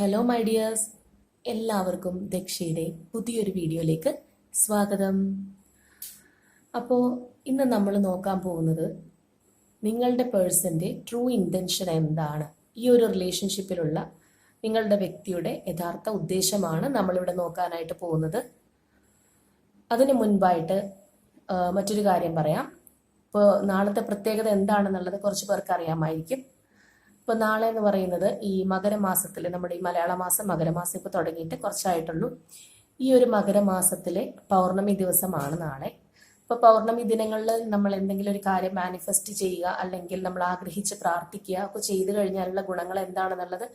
Hello my dears എല്ലാവർക്കും ദക്ഷയുടെ പുതിയൊരു വീഡിയോയിലേക്ക് സ്വാഗതം. അപ്പോൾ ഇന്ന് നമ്മൾ നോക്കാൻ പോകുന്നത് നിങ്ങളുടെ പേഴ്സന്റെ ട്രൂ ഇന്റൻഷൻ എന്താണ്? ഈ ഒരു റിലേഷൻഷിപ്പിലുള്ള നിങ്ങളുടെ വ്യക്തിയുടെ യഥാർത്ഥ ഉദ്ദേശമാണ് നമ്മളിവിടെ നോക്കാനായിട്ട് പോകുന്നത്. അതിന് മുൻപായിട്ട് മറ്റൊരു കാര്യം പറയാം. ഇപ്പോൾ നാളത്തെ പ്രത്യേകത എന്താണെന്നുള്ളത് കുറച്ച് പേർക്ക് അറിയാമായിരിക്കും. ഇപ്പോൾ നാളെ എന്ന് പറയുന്നത് ഈ മകരമാസത്തിൽ നമ്മുടെ ഈ മലയാള മാസം മകരമാസം ഇപ്പോൾ തുടങ്ങിയിട്ട് കുറച്ചായിട്ടുള്ളൂ. ഈ ഒരു മകരമാസത്തിലെ പൗർണമി ദിവസമാണ് നാളെ. ഇപ്പോൾ പൗർണമി ദിനങ്ങളിൽ നമ്മൾ എന്തെങ്കിലും ഒരു കാര്യം മാനിഫെസ്റ്റ് ചെയ്യുക അല്ലെങ്കിൽ നമ്മൾ ആഗ്രഹിച്ച് പ്രാർത്ഥിക്കുക ഒക്കെ ചെയ്തു കഴിഞ്ഞാലുള്ള ഗുണങ്ങൾ എന്താണെന്നുള്ളത്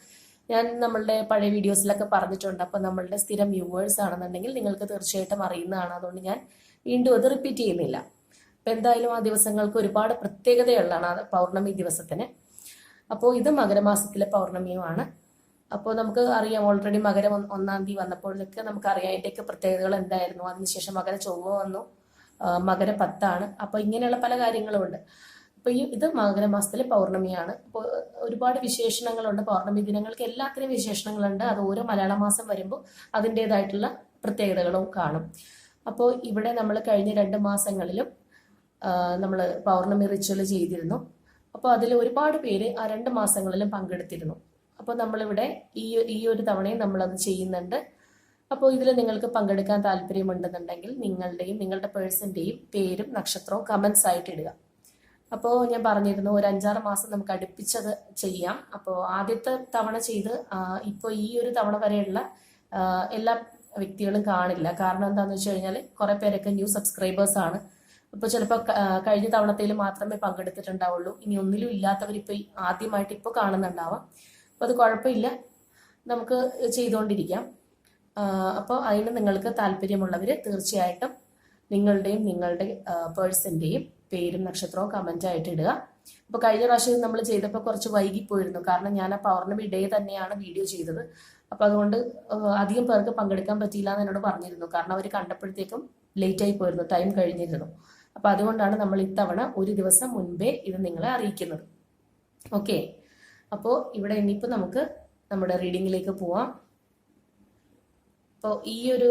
ഞാൻ നമ്മളുടെ പഴയ വീഡിയോസിലൊക്കെ പറഞ്ഞിട്ടുണ്ട്. അപ്പോൾ നമ്മളുടെ സ്ഥിരം വ്യൂവേഴ്സ് ആണെന്നുണ്ടെങ്കിൽ നിങ്ങൾക്ക് തീർച്ചയായിട്ടും അറിയുന്നതാണ്. അതുകൊണ്ട് ഞാൻ വീണ്ടും അത് റിപ്പീറ്റ് ചെയ്യുന്നില്ല. അപ്പം എന്തായാലും ആ ദിവസങ്ങൾക്ക് ഒരുപാട് പ്രത്യേകതയുള്ളതാണ് പൗർണമി ദിവസത്തിന്. അപ്പോൾ ഇത് മകരമാസത്തിലെ പൗർണമിയുമാണ്. അപ്പോൾ നമുക്ക് അറിയാം ഓൾറെഡി മകരം ഒന്ന് തീയതി വന്നപ്പോഴൊക്കെ നമുക്കറിയാം അതിന്റെയൊക്കെ പ്രത്യേകതകൾ എന്തായിരുന്നു. അതിനുശേഷം മകര ചൊവ്വ വന്നു. മകര പത്താണ്. അപ്പോൾ ഇങ്ങനെയുള്ള പല കാര്യങ്ങളും ഉണ്ട് അപ്പോൾ ഈ ഇത് മകരമാസത്തിലെ പൗർണമിയാണ്. അപ്പോൾ ഒരുപാട് വിശേഷണങ്ങളുണ്ട്. പൗർണമി ദിനങ്ങൾക്ക് എല്ലാത്തിനും വിശേഷണങ്ങളുണ്ട്. അത് ഓരോ മലയാള മാസം വരുമ്പോൾ അതിന്റെതായിട്ടുള്ള പ്രത്യേകതകളും കാണും. അപ്പോൾ ഇവിടെ നമ്മൾ കഴിഞ്ഞ രണ്ട് മാസങ്ങളിലും നമ്മൾ പൗർണമി റിച്വൽ ചെയ്തിരുന്നു. അപ്പോൾ അതിൽ ഒരുപാട് പേര് ആ രണ്ട് മാസങ്ങളിലും പങ്കെടുത്തിരുന്നു. അപ്പോൾ നമ്മളിവിടെ ഈ ഈ ഒരു തവണയും നമ്മളത് ചെയ്യുന്നുണ്ട്. അപ്പോൾ ഇതിൽ നിങ്ങൾക്ക് പങ്കെടുക്കാൻ താല്പര്യമുണ്ടെന്നുണ്ടെങ്കിൽ നിങ്ങളുടെയും നിങ്ങളുടെ പേഴ്സന്റെയും പേരും നക്ഷത്രവും കമൻസ് ആയിട്ട് ഇടുക. അപ്പോൾ ഞാൻ പറഞ്ഞിരുന്നു ഒരു അഞ്ചാറ് മാസം നമുക്ക് അടുപ്പിച്ചത് ചെയ്യാം. അപ്പോൾ ആദ്യത്തെ തവണ ചെയ്ത് ഇപ്പോൾ ഈ ഒരു തവണ വരെയുള്ള എല്ലാ വ്യക്തികളും കാണില്ല. കാരണം എന്താണെന്ന് വെച്ച് കഴിഞ്ഞാൽ കുറേ പേരൊക്കെ ന്യൂ സബ്സ്ക്രൈബേഴ്സ് ആണ് ഇപ്പോൾ ചിലപ്പോൾ കഴിഞ്ഞ തവണത്തിൽ മാത്രമേ പങ്കെടുത്തിട്ടുണ്ടാവുള്ളൂ. ഇനി ഒന്നിലും ഇല്ലാത്തവർ ഇപ്പോൾ ആദ്യമായിട്ട് ഇപ്പോൾ കാണുന്നുണ്ടാവാം. അപ്പോൾ അത് കുഴപ്പമില്ല. നമുക്ക് ചെയ്തുകൊണ്ടിരിക്കാം അപ്പോൾ അതിന് നിങ്ങൾക്ക് താല്പര്യമുള്ളവർ തീർച്ചയായിട്ടും നിങ്ങളുടെയും നിങ്ങളുടെ പേഴ്സന്റെയും പേരും നക്ഷത്രവും കമന്റ് ആയിട്ട് ഇടുക. അപ്പോൾ കഴിഞ്ഞ പ്രാവശ്യം നമ്മൾ ചെയ്തപ്പോൾ കുറച്ച് വൈകിപ്പോയിരുന്നു. കാരണം ഞാൻ ആ പൗർണമി ഡേ തന്നെയാണ് വീഡിയോ ചെയ്തത്. അപ്പോൾ അതുകൊണ്ട് അധികം പേർക്ക് പങ്കെടുക്കാൻ പറ്റിയില്ല എന്ന് എന്നോട് പറഞ്ഞിരുന്നു. കാരണം അവർ കണ്ടപ്പോഴത്തേക്കും ലേറ്റ് ആയി പോയിരുന്നു. ടൈം കഴിഞ്ഞിരുന്നു. അപ്പോൾ അതുകൊണ്ടാണ് നമ്മൾ ഇത്തവണ ഒരു ദിവസം മുൻപേ ഇത് നിങ്ങളെ അറിയിക്കുന്നത്. ഓക്കെ അപ്പോൾ ഇവിടെ ഇനിയിപ്പോൾ നമുക്ക് നമ്മുടെ റീഡിങ്ങിലേക്ക് പോവാം. അപ്പോൾ ഈ ഒരു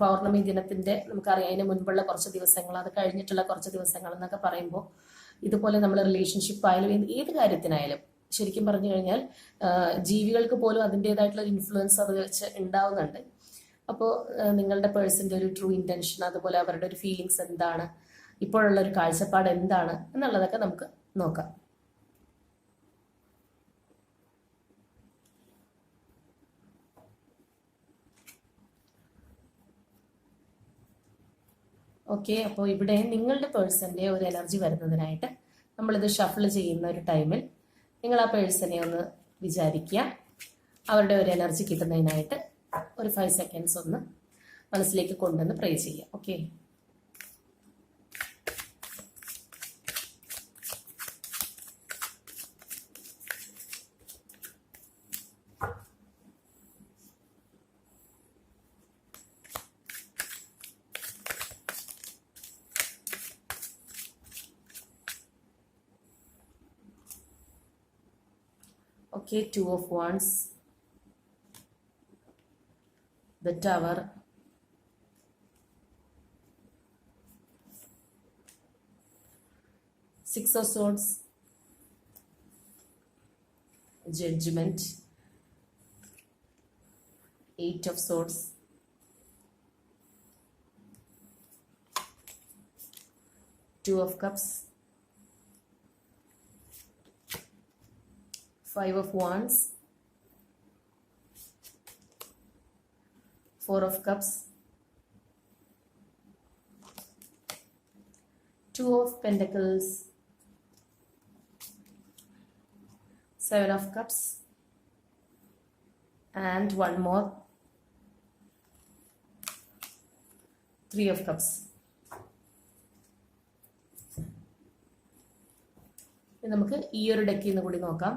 പൗർണമി ദിനത്തിന്റെ നമുക്കറിയാം അതിന് മുൻപുള്ള കുറച്ച് ദിവസങ്ങൾ അത് കഴിഞ്ഞിട്ടുള്ള കുറച്ച് ദിവസങ്ങൾ എന്നൊക്കെ പറയുമ്പോൾ ഇതുപോലെ നമ്മൾ റിലേഷൻഷിപ്പ് ആയാലും ഏത് കാര്യത്തിനായാലും ശരിക്കും പറഞ്ഞു കഴിഞ്ഞാൽ ജീവികൾക്ക് പോലും അതിന്റെതായിട്ടുള്ള ഒരു ഇൻഫ്ലുവൻസ് അത് വെച്ച് ഉണ്ടാവുന്നുണ്ട്. അപ്പോൾ നിങ്ങളുടെ പേഴ്സന്റെ ഒരു ട്രൂ ഇന്റൻഷൻ അതുപോലെ അവരുടെ ഒരു ഫീലിങ്സ് എന്താണ് ഇപ്പോഴുള്ള ഒരു കാഴ്ചപ്പാട് എന്താണ് എന്നുള്ളതൊക്കെ നമുക്ക് നോക്കാം. ഓക്കെ അപ്പോൾ ഇവിടെ നിങ്ങളുടെ പേഴ്സന്റെ ഒരു എനർജി വരുന്നതിനായിട്ട് നമ്മളിത് ഷഫിൾ ചെയ്യുന്ന ഒരു ടൈമിൽ നിങ്ങൾ ആ പേഴ്സണെ ഒന്ന് വിചാരിക്കുക. അവരുടെ ഒരു എനർജി കിട്ടുന്നതിനായിട്ട് ഒരു ഫൈവ് സെക്കൻഡ്സ് ഒന്ന് മനസ്സിലേക്ക് കൊണ്ടുവന്ന് പ്രേ ചെയ്യാം okay Okay, two of wands. The tower. Six of swords. Judgment. Eight of swords. Two of cups. five of wands four of cups two of pentacles seven of cups and one more three of cups നമുക്ക് ഈ ഒരു ഡെക്കിൽ നിന്ന് കൂടി നോക്കാം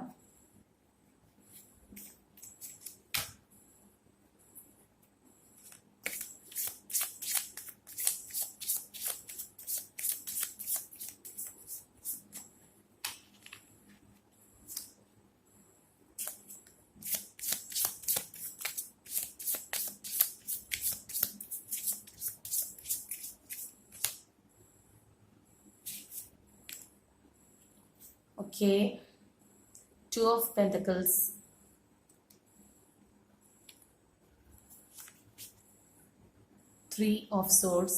Okay. Two of Pentacles. Three of Swords.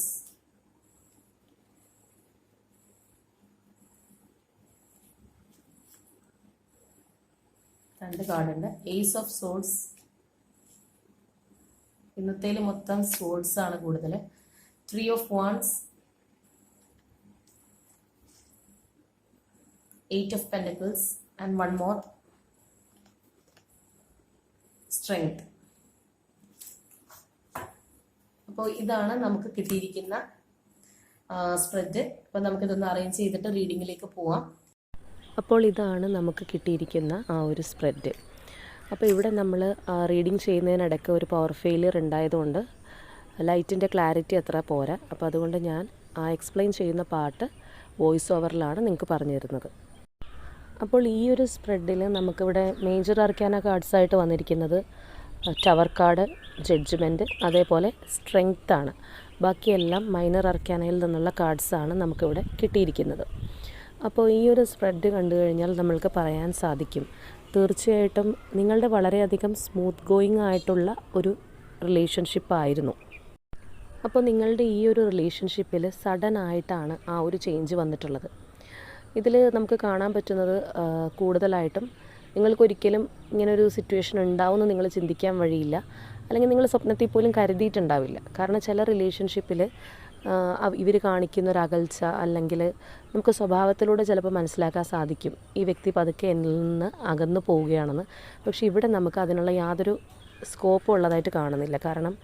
രണ്ട് കാർഡുണ്ട് ace of swords ഇന്നത്തേൽ മൊത്തം സോഡ്സ് ആണ് കൂടുതൽ three of wands eight of pentacles and one more. Strength. അപ്പോൾ ഇതാണ് നമുക്ക് കിട്ടിയിരിക്കുന്ന സ്പ്രെഡ് അപ്പോൾ നമുക്കിതൊന്ന് അറേഞ്ച് ചെയ്തിട്ട് റീഡിങ്ങിലേക്ക് പോവാം. അപ്പോൾ ഇതാണ് നമുക്ക് കിട്ടിയിരിക്കുന്ന ആ ഒരു സ്പ്രെഡ് അപ്പോൾ ഇവിടെ നമ്മൾ റീഡിങ് ചെയ്യുന്നതിനിടയ്ക്ക് ഒരു പവർ ഫെയിലിയർ ഉണ്ടായതുകൊണ്ട് ലൈറ്റിന്റെ ക്ലാരിറ്റി അത്ര പോരാ. അപ്പോൾ അതുകൊണ്ട് ഞാൻ ആ എക്സ്പ്ലെയിൻ ചെയ്യുന്ന പാട്ട് വോയിസ് ഓവറിലാണ് നിങ്ങൾക്ക് പറഞ്ഞു തരുന്നത് അപ്പോൾ ഈ ഒരു സ്പ്രെഡിൽ നമുക്കിവിടെ മേജർ അർക്കാന കാർഡ്സായിട്ട് വന്നിരിക്കുന്നത് ടവർ കാർഡ് ജഡ്ജ്മെന്റ് അതേപോലെ സ്ട്രെങ്ത് ആണ്. ബാക്കിയെല്ലാം മൈനർ അർക്കാനയിൽ നിന്നുള്ള കാർഡ്സാണ് നമുക്കിവിടെ കിട്ടിയിരിക്കുന്നത്. അപ്പോൾ ഈ ഒരു സ്പ്രെഡ് കണ്ടു കഴിഞ്ഞാൽ നമ്മൾക്ക് പറയാൻ സാധിക്കും. തീർച്ചയായിട്ടും നിങ്ങളുടെ വളരെയധികം സ്മൂത്ത് ഗോയിങ് ആയിട്ടുള്ള ഒരു റിലേഷൻഷിപ്പ് ആയിരുന്നു. അപ്പോൾ നിങ്ങളുടെ ഈ ഒരു റിലേഷൻഷിപ്പിൽ സഡൻ ആയിട്ടാണ് ആ ഒരു ചേഞ്ച് വന്നിട്ടുള്ളത്. ഇതിൽ നമുക്ക് കാണാൻ പറ്റുന്നത് കൂടുതലായിട്ടും നിങ്ങൾക്കൊരിക്കലും ഇങ്ങനൊരു സിറ്റുവേഷൻ ഉണ്ടാവുമെന്ന് നിങ്ങൾ ചിന്തിക്കാൻ വഴിയില്ല. അല്ലെങ്കിൽ നിങ്ങൾ സ്വപ്നത്തിൽ പോലും കരുതിയിട്ടുണ്ടാവില്ല. കാരണം ചില റിലേഷൻഷിപ്പിൽ ഇവർ കാണിക്കുന്ന ഒരു അകൽച്ച അല്ലെങ്കിൽ നമുക്ക് സ്വഭാവത്തിലൂടെ ചിലപ്പോൾ മനസ്സിലാക്കാൻ സാധിക്കും. ഈ വ്യക്തി പതുക്കെ എന്നിൽ നിന്ന് അകന്നു പോവുകയാണെന്ന്. പക്ഷേ ഇവിടെ നമുക്ക് അതിനുള്ള യാതൊരു സ്കോപ്പും ഉള്ളതായിട്ട് കാണുന്നില്ല. കാരണം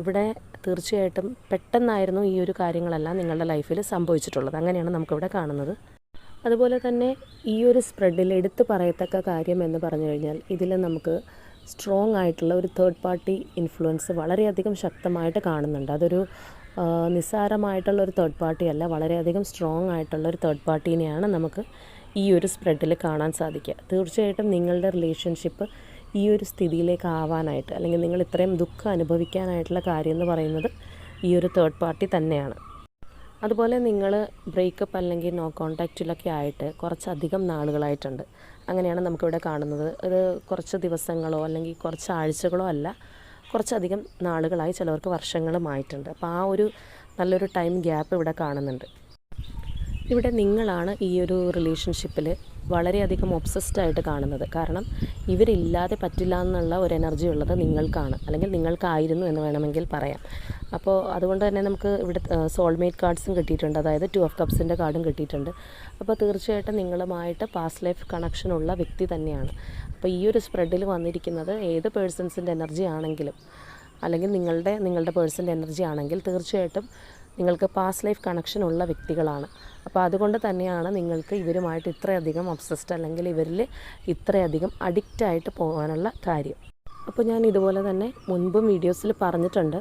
ഇവിടെ തീർച്ചയായിട്ടും പെട്ടെന്നായിരുന്നു ഈ ഒരു കാര്യങ്ങളെല്ലാം നിങ്ങളുടെ ലൈഫിൽ സംഭവിച്ചിട്ടുള്ളത്. അങ്ങനെയാണ് നമുക്കിവിടെ കാണുന്നത്. അതുപോലെ തന്നെ ഈ ഒരു സ്പ്രെഡിൽ എടുത്തു പറയത്തക്ക കാര്യം എന്ന് പറഞ്ഞു കഴിഞ്ഞാൽ ഇതിൽ നമുക്ക് സ്ട്രോങ് ആയിട്ടുള്ള ഒരു തേർഡ് പാർട്ടി ഇൻഫ്ലുവൻസ് വളരെയധികം ശക്തമായിട്ട് കാണുന്നുണ്ട്. അതൊരു നിസ്സാരമായിട്ടുള്ള ഒരു തേർഡ് പാർട്ടി അല്ല വളരെയധികം സ്ട്രോങ് ആയിട്ടുള്ള ഒരു തേർഡ് പാർട്ടീനെയാണ് നമുക്ക് ഈ ഒരു സ്പ്രെഡിൽ കാണാൻ സാധിക്കുക. തീർച്ചയായിട്ടും നിങ്ങളുടെ റിലേഷൻഷിപ്പ് ഈ ഒരു സ്ഥിതിയിലേക്ക് ആവാനായിട്ട് അല്ലെങ്കിൽ നിങ്ങൾ ഇത്രയും ദുഃഖം അനുഭവിക്കാനായിട്ടുള്ള കാര്യം എന്ന് പറയുന്നത് ഈ ഒരു തേർഡ് പാർട്ടി തന്നെയാണ്. അതുപോലെ നിങ്ങൾ ബ്രേക്കപ്പ് അല്ലെങ്കിൽ നോ കോണ്ടാക്റ്റിലൊക്കെ ആയിട്ട് കുറച്ചധികം നാളുകളായിട്ടുണ്ട്. അങ്ങനെയാണ് നമുക്കിവിടെ കാണുന്നത്. ഇത് കുറച്ച് ദിവസങ്ങളോ അല്ലെങ്കിൽ കുറച്ച് ആഴ്ചകളോ അല്ല കുറച്ചധികം നാളുകളായി ചിലവർക്ക് വർഷങ്ങളുമായിട്ടുണ്ട്. അപ്പോൾ ആ ഒരു നല്ലൊരു ടൈം ഗ്യാപ്പ് ഇവിടെ കാണുന്നുണ്ട്. ഇവിടെ നിങ്ങളാണ് ഈ ഒരു റിലേഷൻഷിപ്പിൽ വളരെയധികം ഒബ്സസ്ഡ് ആയിട്ട് കാണുന്നത്. കാരണം ഇവരില്ലാതെ പറ്റില്ല എന്നുള്ള ഒരു എനർജി ഉള്ളത് നിങ്ങൾക്കാണ്. അല്ലെങ്കിൽ നിങ്ങൾക്കായിരുന്നു എന്ന് വേണമെങ്കിൽ പറയാം. അപ്പോൾ അതുകൊണ്ട് തന്നെ നമുക്ക് ഇവിടെ സോൾമേറ്റ് കാർഡ്സും കിട്ടിയിട്ടുണ്ട്. അതായത് ടു ഓഫ് കപ്സിന്റെ കാർഡും കിട്ടിയിട്ടുണ്ട്. അപ്പോൾ തീർച്ചയായിട്ടും നിങ്ങളുമായിട്ട് പാസ്റ്റ് ലൈഫ് കണക്ഷൻ ഉള്ള വ്യക്തി തന്നെയാണ്. അപ്പോൾ ഈ ഒരു സ്പ്രെഡിൽ വന്നിരിക്കുന്നത് ഏത് പേഴ്സൺസിന്റെ എനർജി ആണെങ്കിലും അല്ലെങ്കിൽ നിങ്ങളുടെ നിങ്ങളുടെ പേഴ്സന്റെ എനർജി ആണെങ്കിൽ തീർച്ചയായിട്ടും നിങ്ങൾക്ക് പാസ്റ്റ് ലൈഫ് കണക്ഷൻ ഉള്ള വ്യക്തികളാണ്. അപ്പോൾ അതുകൊണ്ട് തന്നെയാണ് നിങ്ങൾക്ക് ഇവരുമായിട്ട് ഇത്രയധികം അബ്സസ്റ്റ് അല്ലെങ്കിൽ ഇവരിൽ ഇത്രയധികം അഡിക്റ്റായിട്ട് പോകാനുള്ള കാര്യം. അപ്പോൾ ഞാൻ ഇതുപോലെ തന്നെ മുൻപും വീഡിയോസിൽ പറഞ്ഞിട്ടുണ്ട്.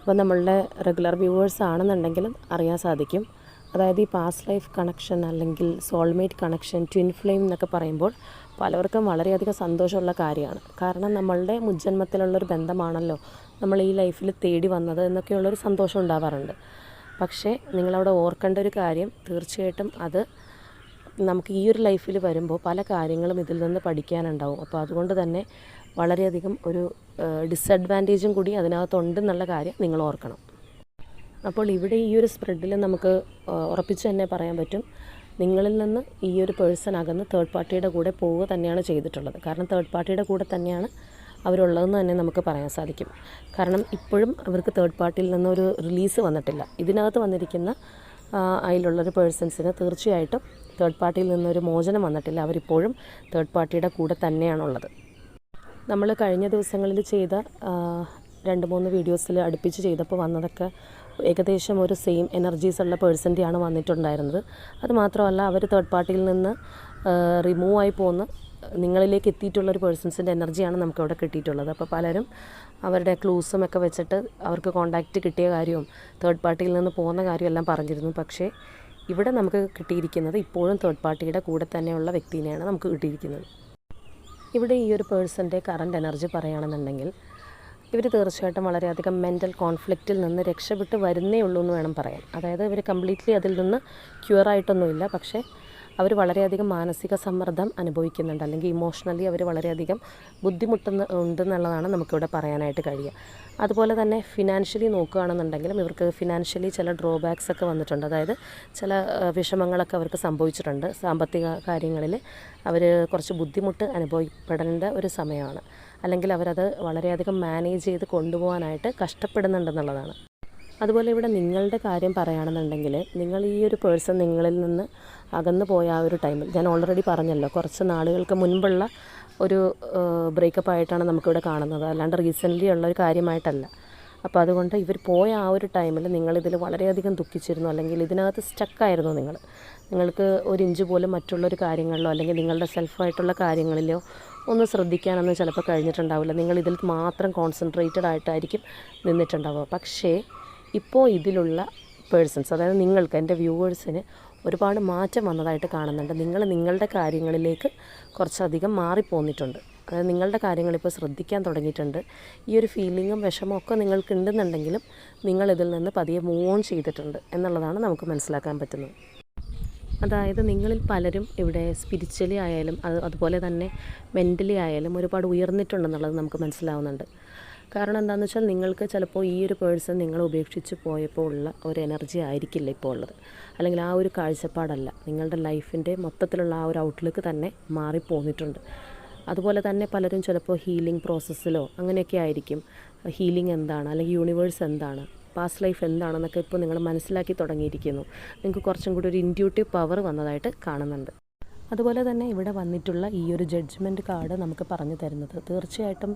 അപ്പോൾ നമ്മളുടെ റെഗുലർ വ്യൂവേഴ്സ് ആണെന്നുണ്ടെങ്കിലും അറിയാൻ സാധിക്കും. അതായത് ഈ പാസ്റ്റ് ലൈഫ് കണക്ഷൻ അല്ലെങ്കിൽ സോൾമേറ്റ് കണക്ഷൻ ട്വിൻ ഫ്ലെയിം എന്നൊക്കെ പറയുമ്പോൾ പലർക്കും വളരെയധികം സന്തോഷമുള്ള കാര്യമാണ്. കാരണം നമ്മളുടെ മുജ്ജന്മത്തിലുള്ളൊരു ബന്ധമാണല്ലോ നമ്മൾ ഈ ലൈഫിൽ തേടി വന്നത് എന്നൊക്കെയുള്ളൊരു സന്തോഷം ഉണ്ടാവാറുണ്ട്. പക്ഷേ നിങ്ങളവിടെ ഓർക്കേണ്ട ഒരു കാര്യം തീർച്ചയായിട്ടും അത് നമുക്ക് ഈ ഒരു ലൈഫിൽ വരുമ്പോൾ പല കാര്യങ്ങളും ഇതിൽ നിന്ന് പഠിക്കാനുണ്ടാവും. അപ്പോൾ അതുകൊണ്ട് തന്നെ വളരെയധികം ഒരു ഡിസഡ്വാന്റേജും കൂടി അതിനകത്തുണ്ടെന്നുള്ള കാര്യം നിങ്ങൾ ഓർക്കണം. അപ്പോൾ ഇവിടെ ഈ ഒരു സ്പ്രെഡിൽ നമുക്ക് ഉറപ്പിച്ച് തന്നെ പറയാൻ പറ്റും. നിങ്ങളിൽ നിന്ന് ഈ ഒരു പേഴ്സൺ അകന്ന് തേർഡ് പാർട്ടിയുടെ കൂടെ പോവുക തന്നെയാണ് ചെയ്തിട്ടുള്ളത്. കാരണം തേർഡ് പാർട്ടിയുടെ കൂടെ തന്നെയാണ് അവരുള്ളതെന്ന് തന്നെ നമുക്ക് പറയാൻ സാധിക്കും. കാരണം ഇപ്പോഴും അവർക്ക് തേർഡ് പാർട്ടിയിൽ നിന്നൊരു റിലീസ് വന്നിട്ടില്ല. ഇതിനകത്ത് വന്നിരിക്കുന്ന അതിലുള്ളൊരു പേഴ്സൺസിന് തീർച്ചയായിട്ടും തേർഡ് പാർട്ടിയിൽ നിന്നൊരു മോചനം വന്നിട്ടില്ല. അവരിപ്പോഴും തേർഡ് പാർട്ടിയുടെ കൂടെ തന്നെയാണുള്ളത്. നമ്മൾ കഴിഞ്ഞ ദിവസങ്ങളിൽ ചെയ്ത രണ്ട് മൂന്ന് വീഡിയോസിൽ അടുപ്പിച്ച് ചെയ്തപ്പോൾ വന്നതൊക്കെ ഏകദേശം ഒരു സെയിം എനർജീസ് ഉള്ള പേഴ്സന്റെയാണ് വന്നിട്ടുണ്ടായിരുന്നത്. അത് മാത്രമല്ല അവർ തേർഡ് പാർട്ടിയിൽ നിന്ന് റിമൂവ് ആയി പോകുന്ന നിങ്ങളിലേക്ക് എത്തിയിട്ടുള്ള ഒരു പേഴ്സൺസിന്റെ എനർജിയാണ് നമുക്ക് അവിടെ കിട്ടിയിട്ടുള്ളത്. അപ്പോൾ പലരും അവരുടെ ക്ലൂസും ഒക്കെ വെച്ചിട്ട് അവർക്ക് കോണ്ടാക്റ്റ് കിട്ടിയ കാര്യവും തേർഡ് പാർട്ടിയിൽ നിന്ന് പോകുന്ന കാര്യവും എല്ലാം പറഞ്ഞിരുന്നു. പക്ഷേ ഇവിടെ നമുക്ക് കിട്ടിയിരിക്കുന്നത് ഇപ്പോഴും തേർഡ് പാർട്ടിയുടെ കൂടെ തന്നെയുള്ള വ്യക്തിനെയാണ് നമുക്ക് കിട്ടിയിരിക്കുന്നത്. ഇവിടെ ഈ ഒരു പേഴ്സന്റെ കറണ്ട് എനർജി പറയുകയാണെന്നുണ്ടെങ്കിൽ ഇവർ തീർച്ചയായിട്ടും വളരെയധികം മെന്റൽ കോൺഫ്ലിക്റ്റിൽ നിന്ന് രക്ഷപ്പെട്ട് വരുന്നേ ഉള്ളൂ എന്ന് വേണം പറയാൻ. അതായത് ഇവർ കംപ്ലീറ്റ്ലി അതിൽ നിന്ന് ക്യൂർ ആയിട്ടൊന്നുമില്ല. പക്ഷേ അവർ വളരെയധികം മാനസിക സമ്മർദ്ദം അനുഭവിക്കുന്നുണ്ട്. അല്ലെങ്കിൽ ഇമോഷണലി അവർ വളരെയധികം ബുദ്ധിമുട്ടുന്ന ഉണ്ടെന്നുള്ളതാണ് നമുക്കിവിടെ പറയാനായിട്ട് കഴിയുക. അതുപോലെ തന്നെ ഫിനാൻഷ്യലി നോക്കുകയാണെന്നുണ്ടെങ്കിലും ഇവർക്ക് ഫിനാൻഷ്യലി ചില ഡ്രോബാക്സ് ഒക്കെ വന്നിട്ടുണ്ട്. അതായത് ചില വിഷമങ്ങളൊക്കെ അവർക്ക് സംഭവിച്ചിട്ടുണ്ട്. സാമ്പത്തിക കാര്യങ്ങളിൽ അവർ കുറച്ച് ബുദ്ധിമുട്ട് അനുഭവപ്പെടേണ്ട ഒരു സമയമാണ്. അല്ലെങ്കിൽ അവരത് വളരെയധികം മാനേജ് ചെയ്ത് കൊണ്ടുപോകാനായിട്ട് കഷ്ടപ്പെടുന്നുണ്ടെന്നുള്ളതാണ്. അതുപോലെ ഇവിടെ നിങ്ങളുടെ കാര്യം പറയുകയാണെന്നുണ്ടെങ്കിൽ നിങ്ങൾ ഈ ഒരു പേഴ്സൺ നിങ്ങളിൽ നിന്ന് അകന്നു പോയ ആ ഒരു ടൈമിൽ ഞാൻ ഓൾറെഡി പറഞ്ഞല്ലോ കുറച്ച് നാളുകൾക്ക് മുൻപുള്ള ഒരു ബ്രേക്കപ്പ് ആയിട്ടാണ് നമുക്കിവിടെ കാണുന്നത്. അല്ലാണ്ട് റീസെന്റ്ലി ഉള്ള ഒരു കാര്യമായിട്ടല്ല. അപ്പോൾ അതുകൊണ്ട് ഇവർ പോയ ആ ഒരു ടൈമിൽ നിങ്ങളിതിൽ വളരെയധികം ദുഃഖിച്ചിരുന്നു. അല്ലെങ്കിൽ ഇതിനകത്ത് സ്റ്റക്കായിരുന്നു നിങ്ങൾ. നിങ്ങൾക്ക് ഒരു ഇഞ്ച് പോലും മറ്റുള്ളൊരു കാര്യങ്ങളിലോ അല്ലെങ്കിൽ നിങ്ങളുടെ സെൽഫായിട്ടുള്ള കാര്യങ്ങളിലോ ഒന്ന് ശ്രദ്ധിക്കാനൊന്നും ചിലപ്പോൾ കഴിഞ്ഞിട്ടുണ്ടാവില്ല. നിങ്ങൾ ഇതിൽ മാത്രം കോൺസെൻട്രേറ്റഡ് ആയിട്ടായിരിക്കും നിന്നിട്ടുണ്ടാവുക. പക്ഷേ ഇപ്പോൾ ഇതിലുള്ള പേഴ്സൺസ് അതായത് നിങ്ങൾക്ക് എന്റെ വ്യൂവേഴ്സിന് ഒരുപാട് മാറ്റം വന്നതായിട്ട് കാണുന്നുണ്ട്. നിങ്ങൾ നിങ്ങളുടെ കാര്യങ്ങളിലേക്ക് കുറച്ചധികം മാറിപ്പോന്നിട്ടുണ്ട്. അതായത് നിങ്ങളുടെ കാര്യങ്ങളിപ്പോൾ ശ്രദ്ധിക്കാൻ തുടങ്ങിയിട്ടുണ്ട്. ഈ ഒരു ഫീലിങ്ങും വിഷമവും ഒക്കെ നിങ്ങൾക്ക് ഉണ്ടെന്നുണ്ടെങ്കിലും നിങ്ങളിതിൽ നിന്ന് പതിയെ മൂവ് ഓൺ ചെയ്തിട്ടുണ്ട് എന്നുള്ളതാണ് നമുക്ക് മനസ്സിലാക്കാൻ പറ്റുന്നത്. അതായത് നിങ്ങളിൽ പലരും ഇവിടെ സ്പിരിച്വലി ആയാലും അത് അതുപോലെ തന്നെ മെന്റലി ആയാലും ഒരുപാട് ഉയർന്നിട്ടുണ്ടെന്നുള്ളത് നമുക്ക് മനസ്സിലാവുന്നുണ്ട്. കാരണം എന്താണെന്ന് വെച്ചാൽ നിങ്ങൾക്ക് ചിലപ്പോൾ ഈ ഒരു പേഴ്സൺ നിങ്ങളെ ഉപേക്ഷിച്ച് പോയപ്പോൾ ഉള്ള ഒരു എനർജി ആയിരിക്കില്ല ഇപ്പോൾ ഉള്ളത്. അല്ലെങ്കിൽ ആ ഒരു കാഴ്ചപ്പാടല്ല. നിങ്ങളുടെ ലൈഫിന്റെ മൊത്തത്തിലുള്ള ആ ഒരു ഔട്ട്ലുക്ക് തന്നെ മാറിപ്പോന്നിട്ടുണ്ട്. അതുപോലെ തന്നെ പലരും ചിലപ്പോൾ ഹീലിംഗ് പ്രോസസ്സിലോ അങ്ങനെയൊക്കെ ആയിരിക്കും. ഹീലിംഗ് എന്താണ്? അല്ലെങ്കിൽ യൂണിവേഴ്സ് എന്താണ്? പാസ്റ്റ് ലൈഫ് എന്താണെന്നൊക്കെ ഇപ്പോൾ നിങ്ങൾ മനസ്സിലാക്കി തുടങ്ങിയിരിക്കുന്നു. നിങ്ങൾക്ക് കുറച്ചും കൂടി ഒരു ഇന്റ്യൂട്ടീവ് പവർ വന്നതായിട്ട് കാണുന്നുണ്ട്. അതുപോലെ തന്നെ ഇവിടെ വന്നിട്ടുള്ള ഈ ഒരു ജഡ്ജ്മെന്റ് കാർഡ് നമുക്ക് പറഞ്ഞു തരുന്നത്. തീർച്ചയായിട്ടും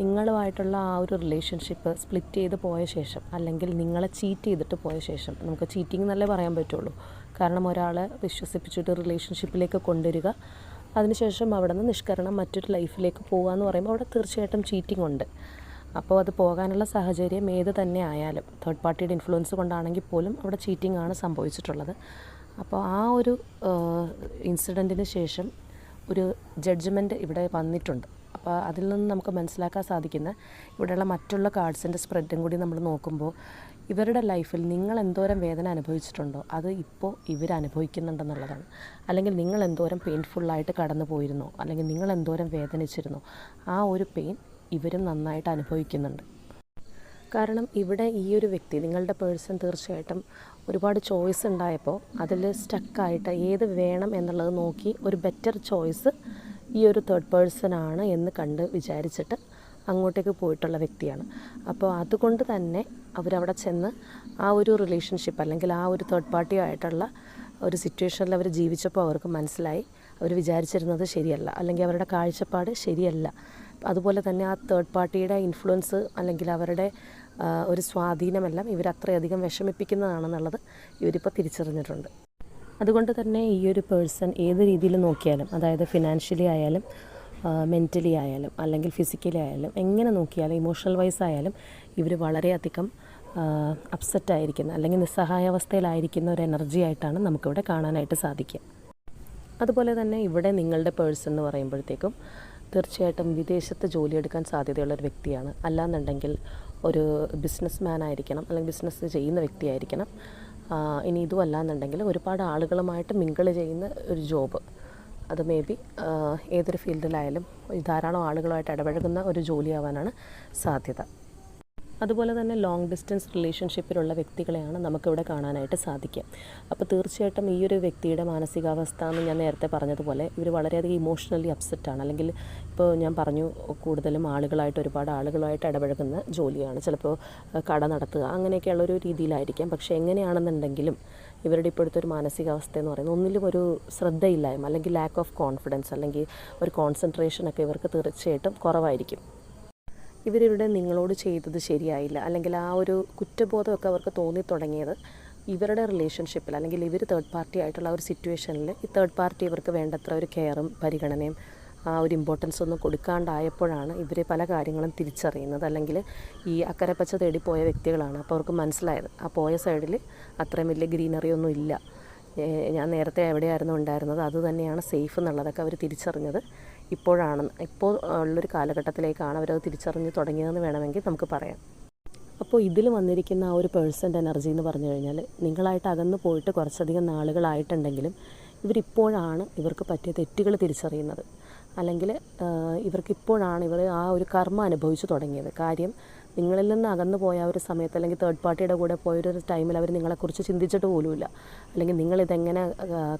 നിങ്ങളുമായിട്ടുള്ള ആ ഒരു റിലേഷൻഷിപ്പ് സ്പ്ലിറ്റ് ചെയ്ത് പോയ ശേഷം അല്ലെങ്കിൽ നിങ്ങളെ ചീറ്റ് ചെയ്തിട്ട് പോയ ശേഷം നമുക്ക് ചീറ്റിംഗ് എന്നല്ലേ പറയാൻ പറ്റുള്ളൂ. കാരണം ഒരാളെ വിശ്വസിപ്പിച്ചിട്ട് റിലേഷൻഷിപ്പിലേക്ക് കൊണ്ടുവരിക അതിനുശേഷം അവിടെ നിന്ന് നിഷ്കരണം മറ്റൊരു ലൈഫിലേക്ക് പോകുക എന്ന് പറയുമ്പോൾ അവിടെ തീർച്ചയായിട്ടും ചീറ്റിംഗ് ഉണ്ട്. അപ്പോൾ അത് പോകാനുള്ള സാഹചര്യം ഏത് തന്നെ ആയാലും. തേർഡ് പാർട്ടിയുടെ ഇൻഫ്ലുവൻസ് കൊണ്ടാണെങ്കിൽ പോലും അവിടെ ചീറ്റിംഗ് ആണ് സംഭവിച്ചിട്ടുള്ളത്. അപ്പോൾ ആ ഒരു ഇൻസിഡന്റിന് ശേഷം ഒരു ജഡ്ജ്മെന്റ് ഇവിടെ വന്നിട്ടുണ്ട്. അപ്പോൾ അതിൽ നിന്ന് നമുക്ക് മനസ്സിലാക്കാൻ സാധിക്കുന്ന ഇവിടെയുള്ള മറ്റുള്ള കാർഡ്സിന്റെ സ്പ്രെഡും കൂടി നമ്മൾ നോക്കുമ്പോൾ ഇവരുടെ ലൈഫിൽ നിങ്ങൾ എന്തോരം വേദന അനുഭവിച്ചിട്ടുണ്ടോ? അത് ഇപ്പോൾ ഇവർ അനുഭവിക്കുന്നുണ്ടെന്നുള്ളതാണ്. അല്ലെങ്കിൽ നിങ്ങൾ എന്തോരം പെയിൻഫുള്ളായിട്ട് കടന്നു പോയിരുന്നോ അല്ലെങ്കിൽ നിങ്ങൾ എന്തോരം വേദനിച്ചിരുന്നോ? ആ ഒരു പെയിൻ ഇവരും നന്നായിട്ട് അനുഭവിക്കുന്നുണ്ട്. കാരണം ഇവിടെ ഈ ഒരു വ്യക്തി നിങ്ങളുടെ പേഴ്സൺ തീർച്ചയായിട്ടും ഒരുപാട് ചോയ്സ് ഉണ്ടായപ്പോൾ അതിൽ സ്റ്റക്കായിട്ട് ഏത് വേണം എന്നുള്ളത് നോക്കി ഒരു ബെറ്റർ ചോയ്സ് ഈ ഒരു തേർഡ് പേഴ്സൺ ആണ് എന്ന് കണ്ട് വിചാരിച്ചിട്ട് അങ്ങോട്ടേക്ക് പോയിട്ടുള്ള വ്യക്തിയാണ്. അപ്പോൾ അതുകൊണ്ട് തന്നെ അവരവിടെ ചെന്ന് ആ ഒരു റിലേഷൻഷിപ്പ് അല്ലെങ്കിൽ ആ ഒരു തേർഡ് പാർട്ടിയായിട്ടുള്ള ഒരു സിറ്റുവേഷനിൽ അവർ ജീവിച്ചപ്പോൾ അവർക്ക് മനസ്സിലായി. അവർ വിചാരിച്ചിരുന്നത് ശരിയല്ല. അല്ലെങ്കിൽ അവരുടെ കാഴ്ചപ്പാട് ശരിയല്ല. അതുപോലെ തന്നെ ആ തേർഡ് പാർട്ടിയുടെ ഇൻഫ്ലുവൻസ് അല്ലെങ്കിൽ അവരുടെ ഒരു സ്വാധീനമെല്ലാം ഇവർ അത്രയധികം വിഷമിപ്പിക്കുന്നതാണെന്നുള്ളത് ഇവരിപ്പോൾ തിരിച്ചറിഞ്ഞിട്ടുണ്ട്. അതുകൊണ്ട് തന്നെ ഈ ഒരു പേഴ്സൺ ഏത് രീതിയിൽ നോക്കിയാലും അതായത് ഫിനാൻഷ്യലി ആയാലും മെന്റലി ആയാലും അല്ലെങ്കിൽ ഫിസിക്കലി ആയാലും എങ്ങനെ നോക്കിയാലും ഇമോഷണൽ വൈസ് ആയാലും ഇവർ വളരെയധികം അപ്സെറ്റ് ആയിരിക്കുന്ന അല്ലെങ്കിൽ നിസ്സഹായാവസ്ഥയിലായിരിക്കുന്ന ഒരു എനർജി ആയിട്ടാണ് നമുക്കിവിടെ കാണാനായിട്ട് സാധിക്കുക. അതുപോലെ തന്നെ ഇവിടെ നിങ്ങളുടെ പേഴ്സൺ എന്ന് പറയുമ്പോഴത്തേക്കും തീർച്ചയായിട്ടും വിദേശത്ത് ജോലിയെടുക്കാൻ സാധ്യതയുള്ള ഒരു വ്യക്തിയാണ്. അല്ലാന്നുണ്ടെങ്കിൽ ഒരു ബിസിനസ് മാൻ ആയിരിക്കണം അല്ലെങ്കിൽ ബിസിനസ് ചെയ്യുന്ന വ്യക്തിയായിരിക്കണം. ഇനി ഇതും അല്ലാന്നുണ്ടെങ്കിൽ ഒരുപാട് ആളുകളുമായിട്ട് മിങ്കിൾ ചെയ്യുന്ന ഒരു ജോബ് അത് മേ ബി ഏതൊരു ഫീൽഡിലായാലും ധാരാളം ആളുകളുമായിട്ട് ഇടപഴകുന്ന ഒരു ജോലിയാവാനാണ് സാധ്യത. അതുപോലെ തന്നെ ലോങ് ഡിസ്റ്റൻസ് റിലേഷൻഷിപ്പിലുള്ള വ്യക്തികളെയാണ് നമുക്കിവിടെ കാണാനായിട്ട് സാധിക്കുക. അപ്പോൾ തീർച്ചയായിട്ടും ഈ ഒരു വ്യക്തിയുടെ മാനസികാവസ്ഥ എന്ന് ഞാൻ നേരത്തെ പറഞ്ഞതുപോലെ ഇവർ വളരെയധികം ഇമോഷണലി അപ്സെറ്റാണ് അല്ലെങ്കിൽ ഇപ്പോൾ ഞാൻ പറഞ്ഞു കൂടുതലും ആളുകളായിട്ട് ഒരുപാട് ആളുകളായിട്ട് ഇടപഴകുന്ന ജോലിയാണ്. ചിലപ്പോൾ കട നടത്തുക അങ്ങനെയൊക്കെയുള്ള ഒരു രീതിയിലായിരിക്കാം. പക്ഷേ എങ്ങനെയാണെന്നുണ്ടെങ്കിലും ഇവരുടെ ഇപ്പോഴത്തെ ഒരു മാനസികാവസ്ഥ എന്ന് പറയുന്നത് ഒന്നിലും ഒരു ശ്രദ്ധയില്ലായ്മ അല്ലെങ്കിൽ ലാക്ക് ഓഫ് കോൺഫിഡൻസ് അല്ലെങ്കിൽ ഒരു കോൺസെൻട്രേഷനൊക്കെ ഇവർക്ക് തീർച്ചയായിട്ടും കുറവായിരിക്കും. ഇവരിവിടെ നിങ്ങളോട് ചെയ്തത് ശരിയായില്ല. അല്ലെങ്കിൽ ആ ഒരു കുറ്റബോധമൊക്കെ അവർക്ക് തോന്നി തുടങ്ങിയത് ഇവരുടെ റിലേഷൻഷിപ്പിൽ അല്ലെങ്കിൽ ഇവർ തേർഡ് പാർട്ടി ആയിട്ടുള്ള ഒരു സിറ്റുവേഷനിൽ ഈ തേർഡ് പാർട്ടി ഇവർക്ക് വേണ്ടത്ര ഒരു കെയറും പരിഗണനയും ആ ഒരു ഇമ്പോർട്ടൻസ് ഒന്നും കൊടുക്കാണ്ടായപ്പോഴാണ് ഇവർ പല കാര്യങ്ങളും തിരിച്ചറിയുന്നത്. അല്ലെങ്കിൽ ഈ അക്കരപ്പച്ച തേടി പോയ വ്യക്തികളാണ്. അപ്പോൾ അവർക്ക് മനസ്സിലായത് ആ പോയ സൈഡിൽ അത്രയും വലിയ ഗ്രീനറി ഒന്നും ഇല്ല. ഞാൻ നേരത്തെ എവിടെയായിരുന്നു ഉണ്ടായിരുന്നത് അതുതന്നെയാണ് സേഫ് എന്നുള്ളതൊക്കെ അവർ തിരിച്ചറിഞ്ഞത്. ഇപ്പോഴാണ് ഇപ്പോൾ ഉള്ളൊരു കാലഘട്ടത്തിലേക്കാണ് അവരത് തിരിച്ചറിഞ്ഞ് തുടങ്ങിയതെന്ന് വേണമെങ്കിൽ നമുക്ക് പറയാം. അപ്പോൾ ഇതിൽ വന്നിരിക്കുന്ന ആ ഒരു പേഴ്സന്റ് എനർജി എന്ന് പറഞ്ഞു കഴിഞ്ഞാൽ നിങ്ങളായിട്ട് അകന്നു പോയിട്ട് കുറച്ചധികം നാളുകളായിട്ടുണ്ടെങ്കിലും ഇവരിപ്പോഴാണ് ഇവർക്ക് പറ്റിയ തെറ്റുകൾ തിരിച്ചറിയുന്നത്. അല്ലെങ്കിൽ ഇവർക്കിപ്പോഴാണ് ഇവർ ആ ഒരു കർമ്മം അനുഭവിച്ചു തുടങ്ങിയത്. കാര്യം നിങ്ങളിൽ നിന്ന് അകന്നു പോയ ആ ഒരു സമയത്ത് അല്ലെങ്കിൽ തേർഡ് പാർട്ടിയുടെ കൂടെ പോയൊരു ടൈമിൽ അവർ നിങ്ങളെക്കുറിച്ച് ചിന്തിച്ചിട്ട് പോലുമില്ല. അല്ലെങ്കിൽ നിങ്ങളിതെങ്ങനെ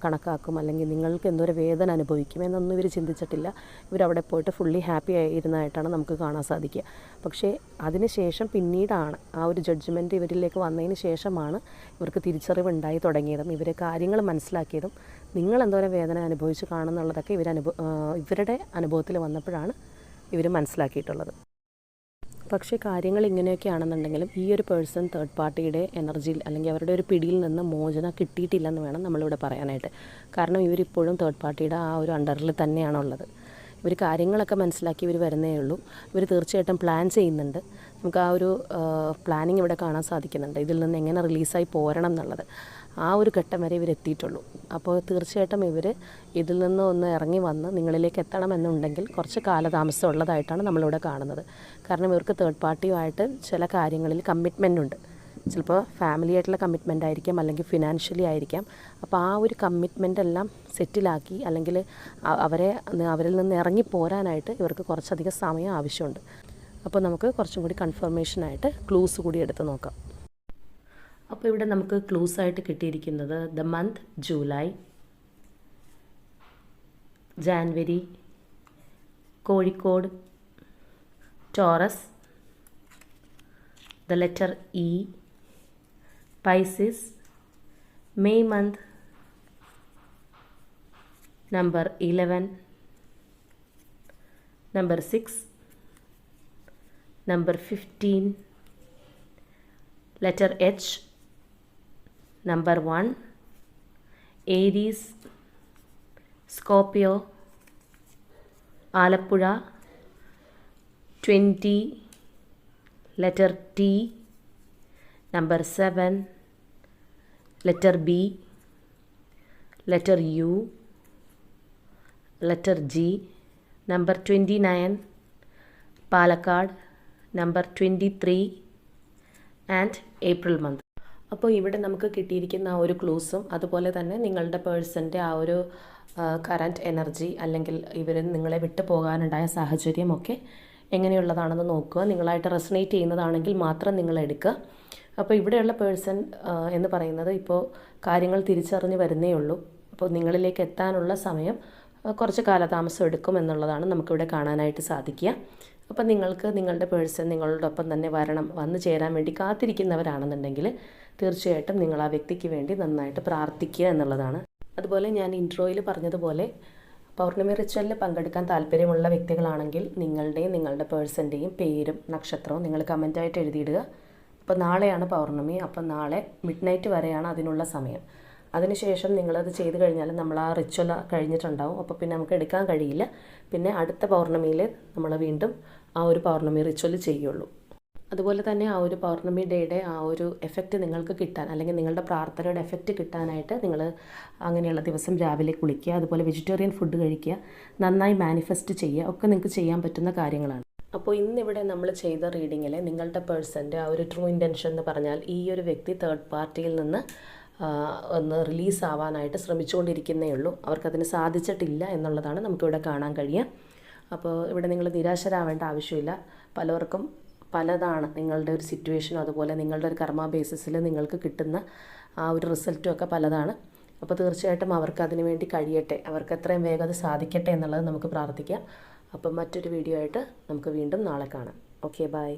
കണക്കാക്കും? അല്ലെങ്കിൽ നിങ്ങൾക്ക് എന്തൊരു വേദന അനുഭവിക്കും? എന്നൊന്നും ഇവർ ചിന്തിച്ചിട്ടില്ല. ഇവരവിടെ പോയിട്ട് ഫുള്ളി ഹാപ്പി ആയിരുന്നതായിട്ടാണ് നമുക്ക് കാണാൻ സാധിക്കുക. പക്ഷേ അതിനുശേഷം പിന്നീടാണ് ആ ഒരു ജഡ്ജ്മെന്റ് ഇവരിലേക്ക് വന്നതിന് ശേഷമാണ് ഇവർക്ക് തിരിച്ചറിവ് ഉണ്ടായി തുടങ്ങിയതും ഇവർ കാര്യങ്ങൾ മനസ്സിലാക്കിയതും നിങ്ങൾ എന്തോരം വേദന അനുഭവിച്ച് കാണുന്നുള്ളതൊക്കെ ഇവർ ഇവരുടെ അനുഭവത്തിൽ വന്നപ്പോഴാണ് ഇവർ മനസ്സിലാക്കിയിട്ടുള്ളത്. പക്ഷേ കാര്യങ്ങൾ ഇങ്ങനെയൊക്കെയാണെന്നുണ്ടെങ്കിലും ഈ ഒരു പേഴ്സൺ തേർഡ് പാർട്ടിയുടെ എനർജിയിൽ അല്ലെങ്കിൽ അവരുടെ ഒരു പിടിയിൽ നിന്ന് മോചനം കിട്ടിയിട്ടില്ലെന്ന് വേണം നമ്മളിവിടെ പറയാനായിട്ട്. കാരണം ഇവരിപ്പോഴും തേർഡ് പാർട്ടിയുടെ ആ ഒരു അണ്ടറിൽ തന്നെയാണുള്ളത്. ഇവർ കാര്യങ്ങളൊക്കെ മനസ്സിലാക്കി ഇവർ വരുന്നേ ഉള്ളൂ. ഇവർ തീർച്ചയായിട്ടും പ്ലാൻ ചെയ്യുന്നുണ്ട്. നമുക്ക് ആ ഒരു പ്ലാനിങ് ഇവിടെ കാണാൻ സാധിക്കുന്നുണ്ട്. ഇതിൽ നിന്ന് എങ്ങനെ റിലീസായി പോരണം എന്നുള്ളത്. ആ ഒരു ഘട്ടം വരെ ഇവരെത്തിയിട്ടുള്ളൂ അപ്പോൾ തീർച്ചയായിട്ടും ഇവർ ഇതിൽ നിന്ന് ഒന്ന് ഇറങ്ങി വന്ന് നിങ്ങളിലേക്ക് എത്തണമെന്നുണ്ടെങ്കിൽ കുറച്ച് കാലതാമസം ഉള്ളതായിട്ടാണ് നമ്മളിവിടെ കാണുന്നത്. കാരണം ഇവർക്ക് തേർഡ് പാർട്ടിയുമായിട്ട് ചില കാര്യങ്ങളിൽ കമ്മിറ്റ്മെന്റ് ഉണ്ട്. ചിലപ്പോൾ ഫാമിലി ആയിട്ടുള്ള കമ്മിറ്റ്മെന്റ് ആയിരിക്കാം അല്ലെങ്കിൽ ഫിനാൻഷ്യലി ആയിരിക്കാം. അപ്പോൾ ആ ഒരു കമ്മിറ്റ്മെന്റ് എല്ലാം സെറ്റിലാക്കി അല്ലെങ്കിൽ അവരെ അവരിൽ നിന്ന് ഇറങ്ങി പോരാനായിട്ട് ഇവർക്ക് കുറച്ചധികം സമയം ആവശ്യമുണ്ട്. അപ്പോൾ നമുക്ക് കുറച്ചും കൂടി കൺഫർമേഷനായിട്ട് ക്ലൂസ് കൂടി എടുത്ത് നോക്കാം. അപ്പോൾ ഇവിടെ നമുക്ക് ക്ലൂസ് ആയിട്ട് കിട്ടിയിരിക്കുന്നത് the month July January Kozhikode Taurus the letter E Pisces May month number eleven number six number fifteen letter H number 1, Aries, Scorpio, Alappuzha, 20, letter T, number 7, letter B, letter U, letter G, number 29, Palakkad, number 23, and April month. അപ്പോൾ ഇവിടെ നമുക്ക് കിട്ടിയിരിക്കുന്ന ആ ഒരു ക്ലൂസും അതുപോലെ തന്നെ നിങ്ങളുടെ പേഴ്സന്റെ ആ ഒരു കറന്റ് എനർജി അല്ലെങ്കിൽ ഇവർ നിങ്ങളെ വിട്ടു പോകാനുണ്ടായ സാഹചര്യമൊക്കെ എങ്ങനെയുള്ളതാണെന്ന് നോക്കുക. നിങ്ങളായിട്ട് റെസനേറ്റ് ചെയ്യുന്നതാണെങ്കിൽ മാത്രം നിങ്ങൾ എടുക്കുക. അപ്പോൾ ഇവിടെയുള്ള പേഴ്സൺ എന്ന് പറയുന്നത് ഇപ്പോൾ കാര്യങ്ങൾ തിരിച്ചറിഞ്ഞ് വരുന്നേ ഉള്ളൂ. അപ്പോൾ നിങ്ങളിലേക്ക് എത്താനുള്ള സമയം കുറച്ച് കാലതാമസം എടുക്കും എന്നുള്ളതാണ് നമുക്കിവിടെ കാണാനായിട്ട് സാധിക്കുക. അപ്പം നിങ്ങൾക്ക് നിങ്ങളുടെ പേഴ്സൺ നിങ്ങളോടൊപ്പം തന്നെ വരണം വന്നു ചേരാൻ വേണ്ടി കാത്തിരിക്കുന്നവരാണെന്നുണ്ടെങ്കിൽ തീർച്ചയായിട്ടും നിങ്ങൾ ആ വ്യക്തിക്ക് വേണ്ടി നന്നായിട്ട് പ്രാർത്ഥിക്കുക എന്നുള്ളതാണ്. അതുപോലെ ഞാൻ ഇൻട്രോയിൽ പറഞ്ഞതുപോലെ പൗർണമി റിച്വലിൽ പങ്കെടുക്കാൻ താല്പര്യമുള്ള വ്യക്തികളാണെങ്കിൽ നിങ്ങളുടെയും നിങ്ങളുടെ പേഴ്സന്റെയും പേരും നക്ഷത്രവും നിങ്ങൾ കമന്റായിട്ട് എഴുതിയിടുക. അപ്പോൾ നാളെയാണ് പൗർണമി. അപ്പോൾ നാളെ മിഡ് നൈറ്റ് വരെയാണ് അതിനുള്ള സമയം. അതിനുശേഷം നിങ്ങളത് ചെയ്ത് കഴിഞ്ഞാൽ നമ്മൾ ആ റിച്വൽ കഴിഞ്ഞിട്ടുണ്ടാവും. അപ്പോൾ പിന്നെ നമുക്ക് എടുക്കാൻ കഴിയില്ല. പിന്നെ അടുത്ത പൗർണമിയിൽ നമ്മൾ വീണ്ടും ആ ഒരു പൗർണമി റിച്വൽ ചെയ്യുള്ളൂ. അതുപോലെ തന്നെ ആ ഒരു പൗർണമി ഡേയുടെ ആ ഒരു എഫക്റ്റ് നിങ്ങൾക്ക് കിട്ടാൻ അല്ലെങ്കിൽ നിങ്ങളുടെ പ്രാർത്ഥനയുടെ എഫക്റ്റ് കിട്ടാനായിട്ട് നിങ്ങൾ അങ്ങനെയുള്ള ദിവസം രാവിലെ കുളിക്കുക അതുപോലെ വെജിറ്റേറിയൻ ഫുഡ് കഴിക്കുക നന്നായി മാനിഫെസ്റ്റ് ചെയ്യുക ഒക്കെ നിങ്ങൾക്ക് ചെയ്യാൻ പറ്റുന്ന കാര്യങ്ങളാണ്. അപ്പോൾ ഇന്നിവിടെ നമ്മൾ ചെയ്ത റീഡിങ്ങിൽ നിങ്ങളുടെ പേഴ്സന്റെ ആ ഒരു ട്രൂ ഇന്റൻഷൻ എന്ന് പറഞ്ഞാൽ ഈ ഒരു വ്യക്തി തേർഡ് പാർട്ടിയിൽ നിന്ന് ഒന്ന് റിലീസ് ആവാനായിട്ട് ശ്രമിച്ചുകൊണ്ടിരിക്കുന്നേ ഉള്ളൂ. അവർക്കതിന് സാധിച്ചിട്ടില്ല എന്നുള്ളതാണ് നമുക്കിവിടെ കാണാൻ കഴിയുക. അപ്പോൾ ഇവിടെ നിങ്ങൾ നിരാശരാവേണ്ട ആവശ്യമില്ല. പലർക്കും പലതാണ് നിങ്ങളുടെ ഒരു സിറ്റുവേഷനും അതുപോലെ നിങ്ങളുടെ ഒരു കർമ്മ ബേസിസിൽ നിങ്ങൾക്ക് കിട്ടുന്ന ആ ഒരു റിസൾട്ടും ഒക്കെ പലതാണ്. അപ്പോൾ തീർച്ചയായിട്ടും അവർക്ക് അതിനു വേണ്ടി കഴിയട്ടെ അവർക്ക് എത്രയും വേഗം അത് സാധിക്കട്ടെ എന്നുള്ളത് നമുക്ക് പ്രാർത്ഥിക്കാം. അപ്പം മറ്റൊരു വീഡിയോ ആയിട്ട് നമുക്ക് വീണ്ടും നാളെ കാണാം. Okay bye